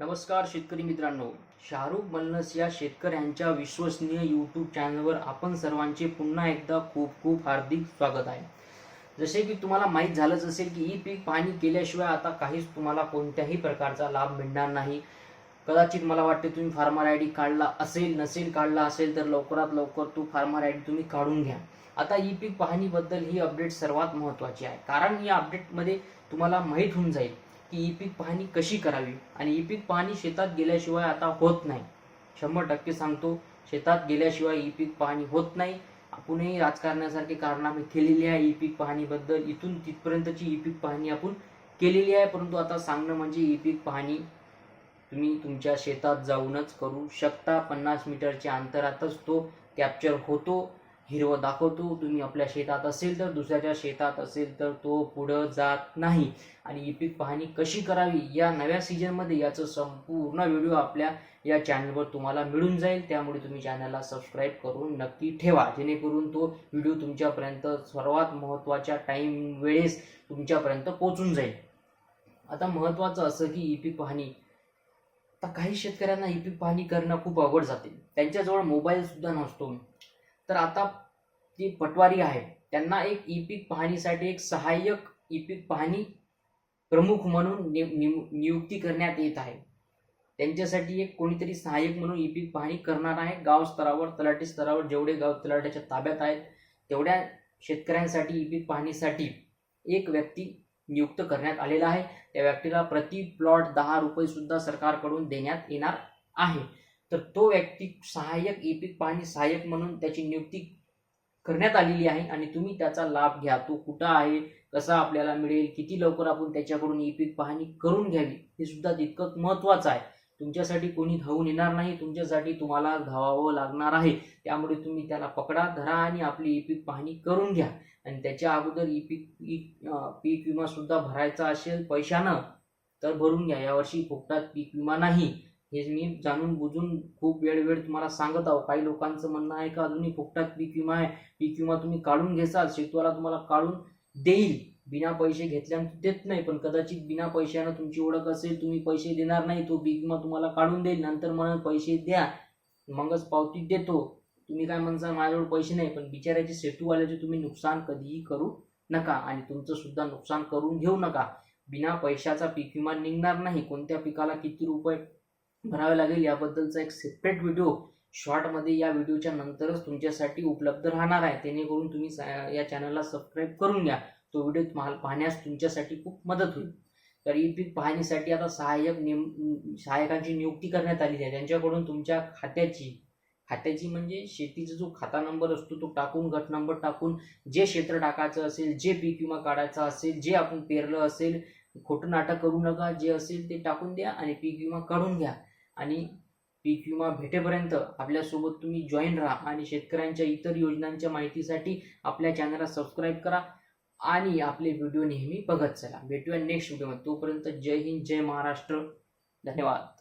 नमस्कार शेतकरी मित्रांनो शाहरुख मल्लस या शेतकऱ्यांच्या विश्वसनीय यूट्यूब चॅनलवर आपण सर्वांचे पुन्हा एकदा खूप खूप हार्दिक स्वागत आहे. जसे की तुम्हाला माहीत झालंच असेल की ई पीक पाहणी केल्याशिवाय आता काहीच तुम्हाला कोणत्याही प्रकारचा लाभ मिळणार नाही. कदाचित मला वाटते तुम्ही फार्मर आय डी काढला असेल नसेल काढला असेल तर लवकरात लवकर तो फार्मर आय डी तुम्ही काढून घ्या. आता ई पीक पाहणीबद्दल ही अपडेट सर्वात महत्त्वाची आहे. कारण या अपडेटमध्ये तुम्हाला माहीत होऊन जाईल की ई पीक पाहणी कशी करावी? आणि ई पीक पाहणी शेतात गेल्याशिवाय आता होत नाही. शंभर टक्के सांगतो शेतात गेल्याशिवाय ई पीक पाहणी होत नाही. आपणही राजकारणासारखे कारनामे केलेली आहे ई पीक पाहणीबद्दल. इथून तिथपर्यंतची ई पीक पाहणी आपण केलेली आहे. परंतु आता सांगणं म्हणजे ई पीक पाहणी तुम्ही तुमच्या शेतात जाऊनच करू शकता. पन्नास मीटरच्या अंतरातच तो कॅप्चर होतो. हिरवं दाखवतो तुम्ही आपल्या शेतात असेल तर दुसऱ्याच्या शेतात असेल तर तो पुढं जात नाही. आणि ही पीक पाहणी कशी करावी? या नव्या सीझनमध्ये याचं संपूर्ण व्हिडिओ आपल्या या चॅनलवर तुम्हाला मिळून जाईल. त्यामुळे तुम्ही चॅनलला सबस्क्राईब करून नक्की ठेवा. जेणेकरून तो व्हिडिओ तुमच्यापर्यंत सर्वात महत्त्वाच्या टाईम वेळेस तुमच्यापर्यंत पोचून जाईल. आता महत्त्वाचं असं की ई पीक पाहणी. आता काही शेतकऱ्यांना ई पीक पाहणी करणं खूप अवघड जाते. त्यांच्याजवळ मोबाईलसुद्धा नसतो. तर आता जी पटवारी आहे त्यांना एक ई पीक पाहणीसाठी एक सहाय्यक ई पीक पाहणी प्रमुख म्हणून नियुक्ती करण्यात येत आहे. त्यांच्यासाठी एक कोणीतरी सहाय्यक म्हणून ई पीक पाहणी करणार आहे. गाव स्तरावर तलाठी स्तरावर जेवढे गाव तलाठ्याच्या ताब्यात आहेत तेवढ्या शेतकऱ्यांसाठी ई पीक पाहणीसाठी एक व्यक्ती नियुक्त करण्यात आलेला आहे. त्या व्यक्तीला प्रति प्लॉट दहा रुपये सुद्धा सरकारकडून देण्यात येणार आहे. तर तो व्यक्ती सहाय्यक ई पीक पाहणी सहाय्यक म्हणून त्याची नियुक्ती करण्यात आलेली आहे आणि तुम्ही त्याचा लाभ घ्या. तो कुठं आहे? कसा आपल्याला मिळेल? किती लवकर आपण त्याच्याकडून ई पीक पाहणी करून घ्यावी? हे सुद्धा तितकंच महत्त्वाचं आहे. तुमच्यासाठी कोणी धावून येणार नाही. तुमच्यासाठी तुम्हाला धावावं लागणार आहे. त्यामुळे तुम्ही त्याला पकडा धरा आणि आपली ई पीक पाहणी करून घ्या. आणि त्याच्या अगोदर ई पीक पीक पीक विमा सुद्धा भरायचा असेल पैशानं तर भरून घ्या. यावर्षी फुकटात पीक विमा नाही. हे मी जाणून बुजून खूप वेळ वेळ तुम्हाला सांगत आहो. काही लोकांचं म्हणणं आहे का अजूनही फुकटात पीक विमा आहे पीक विमा तुम्ही काढून घेसाल शेतवाला तुम्हाला काढून देईल. बिना पैसे घेतल्यानंतर देत नाही पण कदाचित बिना पैशानं तुमची ओळख असेल तुम्ही पैसे देणार नाही तो पीक विमा तुम्हाला काढून देईल. नंतर म्हणून पैसे द्या मगच पावती देतो. तुम्ही काय म्हणता माझ्याजवळ पैसे नाही पण बिचाऱ्याचे सेतूवाल्याचे तुम्ही नुकसान कधीही करू नका आणि तुमचं सुद्धा नुकसान करून घेऊ नका. बिना पैशाचा पीक विमा निघणार नाही. कोणत्या पिकाला किती रुपये भरावे लागेल. याबद्दलचा एक सेपरेट व्हिडिओ शॉर्टमध्ये या व्हिडिओच्या नंतरच तुमच्यासाठी उपलब्ध राहणार आहे. जेणेकरून तुम्ही सा- या चॅनलला सबस्क्राईब करून घ्या. तो व्हिडिओ तुम्हाला पाहण्यास तुमच्यासाठी खूप मदत होईल. तर ई पीक पाहणीसाठी आता सहाय्यक नेम सहाय्यकांची नियुक्ती करण्यात आलेली आहे. त्यांच्याकडून तुमच्या खात्याची खात्याची म्हणजे शेतीचा जो खाता नंबर असतो तो टाकून गट नंबर टाकून जे क्षेत्र टाकायचं असेल जे पीक विमा काढायचा असेल जे आपण पेरलं असेल खोटं नाटक करू नका जे असेल ते टाकून द्या आणि पीक विमा काढून घ्या. आणि पीक विमा भेटेपर्यंत आपल्यासोबत तुम्ही जॉईन राहा आणि शेतकऱ्यांच्या इतर योजनांच्या माहितीसाठी आपल्या चॅनलला सबस्क्राईब करा आणि आपले व्हिडिओ नेहमी बघत चला. भेटूया नेक्स्ट व्हिडिओमध्ये तोपर्यंत जय हिंद जय महाराष्ट्र. धन्यवाद.